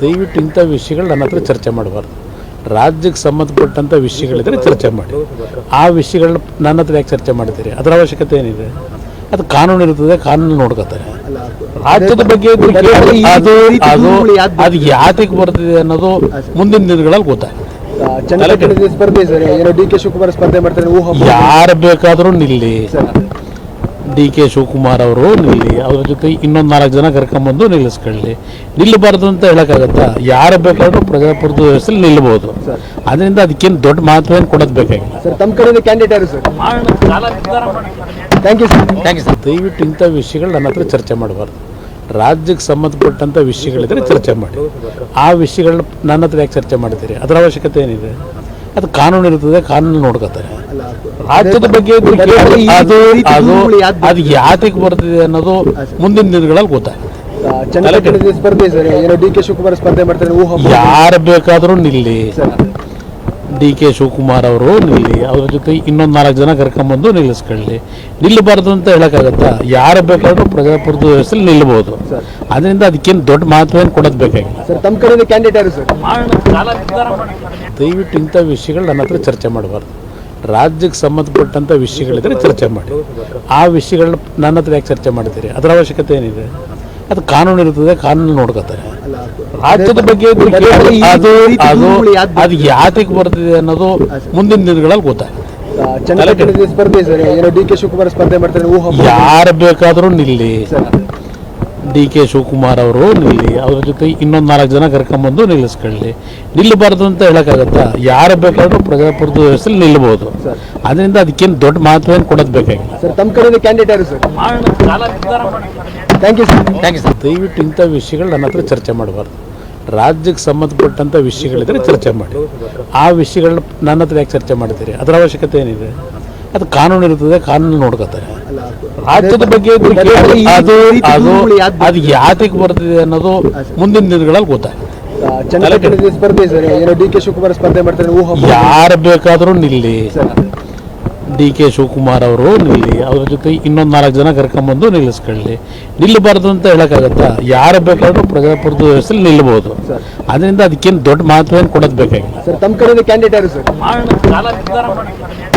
ದಯವಿಟ್ಟು ಇಂಥ ವಿಷಯಗಳು ನನ್ನ ಹತ್ರ ಚರ್ಚೆ ಮಾಡಬಾರ್ದು. ರಾಜ್ಯಕ್ಕೆ ಸಂಬಂಧಪಟ್ಟಂಥ ವಿಷಯಗಳಿದ್ರೆ ಚರ್ಚೆ ಮಾಡಿ. ಆ ವಿಷಯಗಳನ್ನ ನನ್ನ ಹತ್ರ ಯಾಕೆ ಚರ್ಚೆ ಮಾಡ್ತೀರಿ? ಅದರ ಅವಶ್ಯಕತೆ ಏನಿದೆ? ಅದು ಕಾನೂನು ಇರ್ತದೆ ಕಾನೂನು ನೋಡ್ಕೋತಾರೆ. ರಾಜ್ಯದ ಬಗ್ಗೆ ಅದು ಅದು ಅದು ಯಾತಕ್ಕೆ ಬರ್ತಿದೆ ಅನ್ನೋದು ಮುಂದಿನ ದಿನಗಳಲ್ಲಿ ಗೊತ್ತಾಗುತ್ತೆ. ಸ್ಪರ್ಧೆ ಡಿ ಕೆ ಶಿವಕುಮಾರ್ ಸ್ಪರ್ಧೆ ಮಾಡ್ತಾರೆ ಯಾರು ಬೇಕಾದರೂ ನಿಲ್ಲಿ. ಡಿ ಕೆ ಶಿವಕುಮಾರ್ ಅವರು ನಿಲ್ಲಿ ಅವ್ರ ಜೊತೆ ಇನ್ನೊಂದು ನಾಲ್ಕು ಜನ ಕರ್ಕೊಂಬಂದು ನಿಲ್ಲಿಸ್ಕೊಳ್ಳಿ. ನಿಲ್ಲಬಾರ್ದು ಅಂತ ಹೇಳೋಕ್ಕಾಗತ್ತಾ? ಯಾರು ಬೇಕಾದರೂ ಪ್ರಜಾಪ್ರಭುತ್ವ ವ್ಯವಸ್ಥೆಯಲ್ಲಿ ನಿಲ್ಲಬಹುದು ಅದರಿಂದ ಅದಕ್ಕೇನು ದೊಡ್ಡ ಮಹತ್ವ ಕೊಡೋದು ಬೇಕಾಗಿಲ್ಲ. ಸರ್ ತಮ್ಮ ಕಡೆ ಕ್ಯಾಂಡಿಡೇಟ್ ಯಾರು sir? Thank you sir thank you sir ದಯವಿಟ್ಟು ಇಂಥ ವಿಷಯಗಳು ನನ್ನ ಹತ್ರ ಚರ್ಚೆ ಮಾಡಬಾರ್ದು. ರಾಜ್ಯಕ್ಕೆ ಸಂಬಂಧಪಟ್ಟಂಥ ವಿಷಯಗಳಿದ್ರೆ ಚರ್ಚೆ ಮಾಡಿ. ಆ ವಿಷಯಗಳನ್ನ ನನ್ನ ಹತ್ರ ಯಾಕೆ ಚರ್ಚೆ ಮಾಡ್ತೀರಿ? ಅದರ ಅವಶ್ಯಕತೆ ಏನಿದೆ? ಅದು ಕಾನೂನು ಇರ್ತದೆ ಕಾನೂನು ನೋಡ್ಕೋತಾರೆ ರಾಜ್ಯದ ಬಗ್ಗೆ ಅದು ಅದು ಅದು ಯಾತಕ್ಕೆ ಬರ್ತಿದೆ ಅನ್ನೋದು ಮುಂದಿನ ದಿನಗಳಲ್ಲಿ ಗೊತ್ತಾಗುತ್ತೆ. ಸ್ಪರ್ಧೆ ಡಿ ಕೆ ಶಿವಕುಮಾರ್ ಸ್ಪರ್ಧೆ ಮಾಡ್ತಾರೆ ಯಾರು ಬೇಕಾದರೂ ನಿಲ್ಲಿ. ಡಿ ಕೆ ಶಿವಕುಮಾರ್ ಅವರು ನಿಲ್ಲಿ ಅವ್ರ ಜೊತೆ ಇನ್ನೊಂದು ನಾಲ್ಕು ಜನ ಕರ್ಕೊಂಬಂದು ನಿಲ್ಲಿಸ್ಕೊಳ್ಳಿ. ನಿಲ್ಲಬಾರ್ದು ಅಂತ ಹೇಳೋಕ್ಕಾಗತ್ತಾ? ಯಾರು ಬೇಕಾದರೂ ಪ್ರಜಾಪ್ರಭುತ್ವ ವ್ಯವಸ್ಥೆಯಲ್ಲಿ ನಿಲ್ಲಬಹುದು ಅದರಿಂದ ಅದಕ್ಕೇನು ದೊಡ್ಡ ಮಹತ್ವವನ್ನು ಕೊಡೋದು ಬೇಕಾಗಿಲ್ಲ. ಸರ್ ತಮ್ಮ ಕಡೆಯಿಂದ ಕ್ಯಾಂಡಿಡೇಟ್ ಯಾರು ಸರ್? ದಯವಿಟ್ಟು ಇಂಥ ವಿಷಯಗಳು ನನ್ನ ಹತ್ರ ಚರ್ಚೆ ಮಾಡಬಾರ್ದು. ರಾಜ್ಯಕ್ಕೆ ಸಂಬಂಧಪಟ್ಟಂಥ ವಿಷಯಗಳಿದ್ರೆ ಚರ್ಚೆ ಮಾಡಿ. ಆ ವಿಷಯಗಳನ್ನ ನನ್ನ ಹತ್ರ ಯಾಕೆ ಚರ್ಚೆ ಮಾಡ್ತೀರಿ? ಅದರ ಅವಶ್ಯಕತೆ ಏನಿದೆ? ಅದು ಕಾನೂನು ಇರ್ತದೆ ಕಾನೂನು ನೋಡ್ಕೋತಾರೆ. ರಾಜ್ಯದ ಬಗ್ಗೆ ಅದು ಅದು ಅದು ಯಾತಕ್ಕೆ ಬರ್ತಿದೆ? ಅನ್ನೋದು ಮುಂದಿನ ದಿನಗಳಲ್ಲಿ ಗೊತ್ತಾಗುತ್ತೆ. ಸ್ಪರ್ಧೆ ಏನೋ ಡಿ ಕೆ ಶಿವಕುಮಾರ್ ಸ್ಪರ್ಧೆ ಮಾಡ್ತಾರೆ ಊಹ. ಯಾರು ಬೇಕಾದರೂ ನಿಲ್ಲಿ. ಡಿ ಕೆ ಶಿವಕುಮಾರ್ ಅವರು ನಿಲ್ಲಿ ಅವ್ರ ಜೊತೆ ಇನ್ನೊಂದು ನಾಲ್ಕು ಜನ ಕರ್ಕೊಂಬಂದು ನಿಲ್ಲಿಸ್ಕೊಳ್ಳಿ. ನಿಲ್ಲಬಾರ್ದು ಅಂತ ಹೇಳೋಕ್ಕಾಗತ್ತಾ? ಯಾರು ಬೇಕಾದರೂ ಪ್ರಜಾಪ್ರಭುತ್ವ ವ್ಯವಸ್ಥೆಯಲ್ಲಿ ನಿಲ್ಲಬಹುದು ಅದರಿಂದ ಅದಕ್ಕೇನು ದೊಡ್ಡ ಮಹತ್ವ ಕೊಡೋದು ಬೇಕಾಗಿಲ್ಲ. ಸರ್ ತಮ್ಮ ಕಡೆಯಿಂದ ಕ್ಯಾಂಡಿಡೇಟ್ ಯಾರು sir? Thank you sir thank you sir ದಯವಿಟ್ಟು ಇಂಥ ವಿಷಯಗಳು ನನ್ನ ಹತ್ರ ಚರ್ಚೆ ಮಾಡಬಾರ್ದು. ರಾಜ್ಯಕ್ಕೆ ಸಂಬಂಧಪಟ್ಟಂಥ ವಿಷಯಗಳಿದ್ರೆ ಚರ್ಚೆ ಮಾಡಿ. ಆ ವಿಷಯಗಳನ್ನ ನನ್ನ ಹತ್ರ ಯಾಕೆ ಚರ್ಚೆ ಮಾಡ್ತೀರಿ? ಅದರ ಅವಶ್ಯಕತೆ ಏನಿದೆ? ಅದು ಕಾನೂನು ಇರ್ತದೆ ಕಾನೂನು ನೋಡ್ಕೋತಾರೆ. ರಾಜ್ಯದ ಬಗ್ಗೆ ಅದು ಅದು ಅದು ಯಾತಕ್ಕೆ ಬರ್ತಿದೆ ಅನ್ನೋದು ಮುಂದಿನ ದಿನಗಳಲ್ಲಿ ಗೊತ್ತಾಗುತ್ತೆ. ಸ್ಪರ್ಧೆ ಸರ್ ಏನೋ ಡಿ ಕೆ ಶಿವಕುಮಾರ್ ಸ್ಪರ್ಧೆ ಮಾಡ್ತಾರೆ ಯಾರು ಬೇಕಾದರೂ ನಿಲ್ಲಿ. ಡಿ ಕೆ ಶಿವಕುಮಾರ್ ಅವರು ನಿಲ್ಲಿ. ಅವ್ರ ಜೊತೆ ಇನ್ನೊಂದು ನಾಲ್ಕು ಜನ ಕರ್ಕೊಂಬಂದು ನಿಲ್ಲಿಸ್ಕೊಳ್ಳಿ. ನಿಲ್ಲಬಾರ್ದು ಅಂತ ಹೇಳೋಕ್ಕಾಗತ್ತಾ? ಯಾರು ಬೇಕಾದ್ರೂ ಪ್ರಜಾಪ್ರಭುತ್ವ ವ್ಯವಸ್ಥೆಯಲ್ಲಿ ನಿಲ್ಲಬಹುದು ಅದರಿಂದ ಅದಕ್ಕೇನು ದೊಡ್ಡ ಮಹತ್ವ ಕೊಡೋದು ಬೇಕಾಗಿಲ್ಲ. ಸರ್ ತಮ್ಮ ಕಡೆಯಿಂದ ಕ್ಯಾಂಡಿಡೇಟ್ ಯಾರು ಸರ್?